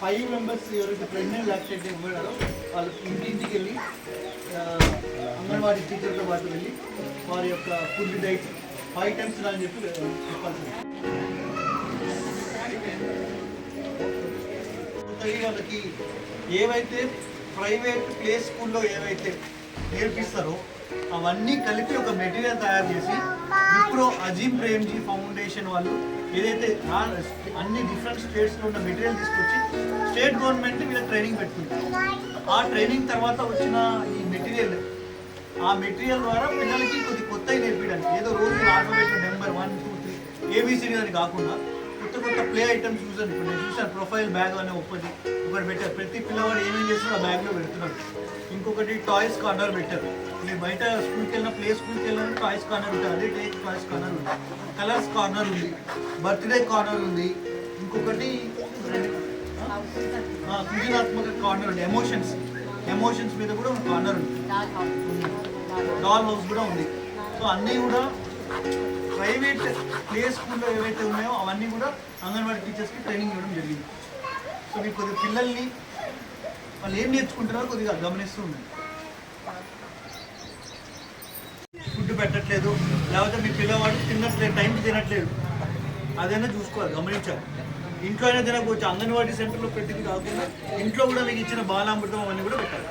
Five members ఎవరైతే pregnant lactate ఇవ్వడారో వాళ్ళు ఇంటింటికి వెళ్ళి అంగన్వాడీ టీచర్తో పాటు వెళ్ళి వారి యొక్క ఫుడ్ డైట్ ఫైవ్ టైమ్స్ అని చెప్పి చెప్పాల్సి వాళ్ళకి ఏవైతే ప్రైవేట్ ప్లే స్కూల్లో ఏవైతే నేర్పిస్తారో అవన్నీ కలిపి ఒక మెటీరియల్ తయారు చేసి విప్రో అజీమ్ ప్రేమ్జీ ఫౌండేషన్ వాళ్ళు ఏదైతే అన్ని డిఫరెంట్ స్టేట్స్లో ఉన్న మెటీరియల్ తీసుకొచ్చి స్టేట్ గవర్నమెంట్ వీళ్ళకి ట్రైనింగ్ పెట్టుకుంది ఆ ట్రైనింగ్ తర్వాత వచ్చిన ఈ మెటీరియల్ ఆ మెటీరియల్ ద్వారా పిల్లలకి కొద్ది కొత్తవి నేర్పించడానికి ఏదో రోజు alphabet number one two three A B C D అని కాకుండా కొత్త కొత్త ప్లే ఐటమ్స్ చూసాను ఇప్పుడు నేను చూసాను ప్రొఫైల్ బ్యాగ్ అనే ఒకటి. ఒకటి పెట్టారు. ప్రతి పిల్లవాడు ఏమేం చేస్తారో ఆ బ్యాగ్లో పెడుతున్నారు ఇంకొకటి టాయ్స్ కార్నర్ పెట్టారు. మీరు బయట స్కూల్కి వెళ్ళిన ప్లే స్కూల్కి వెళ్ళిన టాయ్స్ కార్నర్ ఉంటుంది అదే టైప్ టాయ్స్ కార్నర్ ఉంది. కలర్స్ కార్నర్ ఉంది. బర్త్డే కార్నర్ ఉంది. ఇంకొకటి సృజనాత్మక కార్నర్ ఉంది. ఎమోషన్స్ ఎమోషన్స్ మీద కూడా ఒక కార్నర్ ఉంది. డాల్ హౌస్ కూడా ఉంది. సో అన్నీ కూడా ప్రైవేట్ ప్లే స్కూల్లో ఏవైతే ఉన్నాయో అవన్నీ కూడా అంగన్వాడీ టీచర్స్కి ట్రైనింగ్ ఇవ్వడం జరిగింది. సో మీకు కొద్దిగా పిల్లల్ని వాళ్ళు ఏం నేర్చుకుంటున్నారో కొద్దిగా గమనిస్తూ ఉండండి. ఫుడ్ పెట్టట్లేదు లేకపోతే మీ పిల్లవాడు తినట్లేదు టైం తినట్లేదు. అదైనా చూసుకోవాలి గమనించాలి. ఇంట్లో అయినా తినకపోవచ్చు అంగన్వాడీ సెంటర్లో పెట్టింది కాకుండా ఇంట్లో కూడా మీకు ఇచ్చిన బాలామృతం అవన్నీ కూడా పెట్టాలి.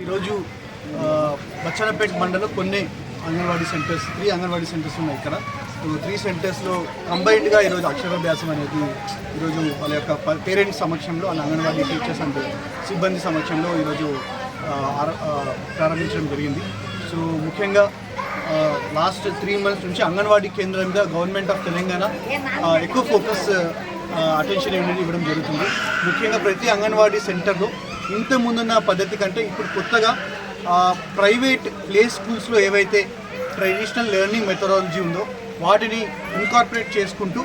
ఈరోజు ఆ, బచ్చన్నపేట మండలం కొన్ని anganwadi centres three anganwadi centres ఉన్నాయి ఇక్కడ. సో త్రీ సెంటర్స్లో కంబైన్డ్గా ఈరోజు అక్షరాభ్యాసం అనేది ఈరోజు వాళ్ళ యొక్క పేరెంట్స్ సమక్షంలో వాళ్ళ అంగన్వాడీ టీచర్స్ అండ్ సిబ్బంది సమక్షంలో ఈరోజు ప్రారంభించడం జరిగింది. సో ముఖ్యంగా లాస్ట్ త్రీ మంత్స్ నుంచి అంగన్వాడీ కేంద్రం మీద గవర్నమెంట్ ఆఫ్ తెలంగాణ ఎక్కువ ఫోకస్ అటెన్షన్ అనేది ఇవ్వడం జరుగుతుంది. ముఖ్యంగా ప్రతి అంగన్వాడీ సెంటర్లో ఇంత ముందున్న పద్ధతి కంటే ఇప్పుడు కొత్తగా ప్రైవేట్ ప్లే స్కూల్స్లో ఏవైతే ట్రెడిషనల్ లెర్నింగ్ మెథడాలజీ ఉందో వాటిని ఇన్కార్పొరేట్ చేసుకుంటూ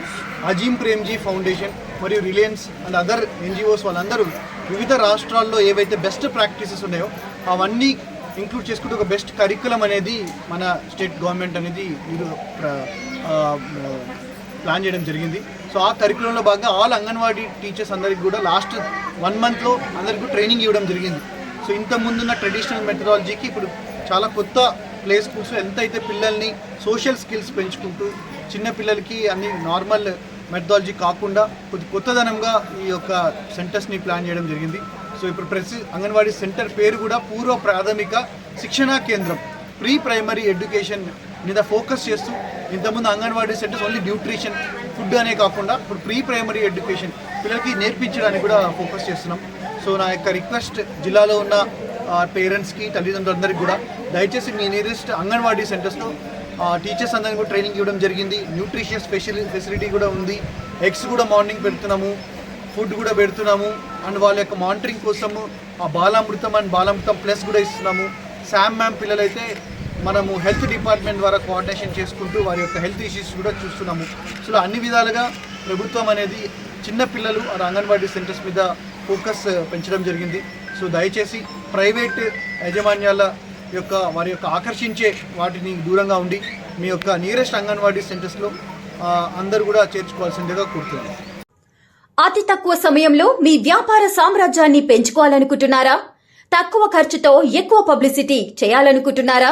అజీమ్ ప్రేమ్జీ ఫౌండేషన్ మరియు రిలయన్స్ అండ్ అదర్ ఎన్జిఓస్ వాళ్ళందరూ వివిధ రాష్ట్రాల్లో ఏవైతే బెస్ట్ ప్రాక్టీసెస్ ఉన్నాయో అవన్నీ ఇంక్లూడ్ చేసుకుంటూ ఒక బెస్ట్ కరికులం అనేది మన స్టేట్ గవర్నమెంట్ అనేది ప్ర- ప్లాన్ చేయడం జరిగింది. సో ఆ కరికులంలో భాగంగా ఆల్ అంగన్వాడీ టీచర్స్ అందరికి కూడా లాస్ట్ వన్ మంత్లో అందరికి ట్రైనింగ్ ఇవ్వడం జరిగింది. సో ఇంత ముందున్న ట్రెడిషనల్ మెథడాలజీకి ఇప్పుడు చాలా కొత్త ప్లే స్కూల్స్లో ఎంతైతే పిల్లల్ని సోషల్ స్కిల్స్ పెంచుకుంటూ చిన్న పిల్లలకి అన్ని నార్మల్ మెథడాలజీ కాకుండా కొద్ది కొత్తదనంగా ఈ యొక్క సెంటర్స్ని ప్లాన్ చేయడం జరిగింది. సో ఇప్పుడు ప్రతి అంగన్వాడీ సెంటర్ పేరు కూడా పూర్వ ప్రాథమిక శిక్షణా కేంద్రం ప్రీ ప్రైమరీ ఎడ్యుకేషన్ మీద ఫోకస్ చేస్తూ ఇంతకుముందు anganwadi centres only nutrition food అనే కాకుండా ఇప్పుడు ప్రీ ప్రైమరీ ఎడ్యుకేషన్ పిల్లలకి నేర్పించడానికి కూడా ఫోకస్ చేస్తున్నాం. సో నా యొక్క రిక్వెస్ట్ జిల్లాలో ఉన్న పేరెంట్స్కి తల్లిదండ్రులందరికీ కూడా దయచేసి మీ నియరెస్ట్ అంగన్వాడీ సెంటర్స్లో టీచర్స్ అందరికీ కూడా ట్రైనింగ్ ఇవ్వడం జరిగింది. న్యూట్రిషియస్ ఫెసిలి ఫెసిలిటీ కూడా ఉంది. ఎగ్స్ కూడా మార్నింగ్ పెడుతున్నాము. ఫుడ్ కూడా పెడుతున్నాము. అండ్ వాళ్ళ యొక్క మానిటరింగ్ కోసము ఆ బాలామృతం అండ్ బాలామృతం ప్లస్ కూడా ఇస్తున్నాము. శామ్ మ్యామ్ పిల్లలైతే మనము హెల్త్ డిపార్ట్మెంట్ ద్వారా కోఆర్డినేషన్ చేసుకుంటూ వారి యొక్క హెల్త్ ఇష్యూస్ కూడా చూస్తున్నాము. సో అన్ని విధాలుగా ప్రభుత్వం అనేది చిన్న పిల్లలు ఆ అంగన్వాడీ సెంటర్స్ మీద ఫోకస్ uh, పెంచడం జరిగింది. సో దయచేసి ప్రైవేట్ యాజమాన్యాల యొక్క వారి యొక్క ఆకర్షించే వాటిని దూరంగా ఉండి మీ యొక్క నియరెస్ట్ అంగన్వాడీ సెంటర్స్లో అందరూ కూడా చేర్చుకోవాల్సిందిగా కోరుతున్నాను. అతి తక్కువ సమయంలో మీ వ్యాపార సామ్రాజ్యాన్ని పెంచుకోవాలనుకుంటున్నారా? తక్కువ ఖర్చుతో ఎక్కువ పబ్లిసిటీ చేయాలనుకుంటున్నారా?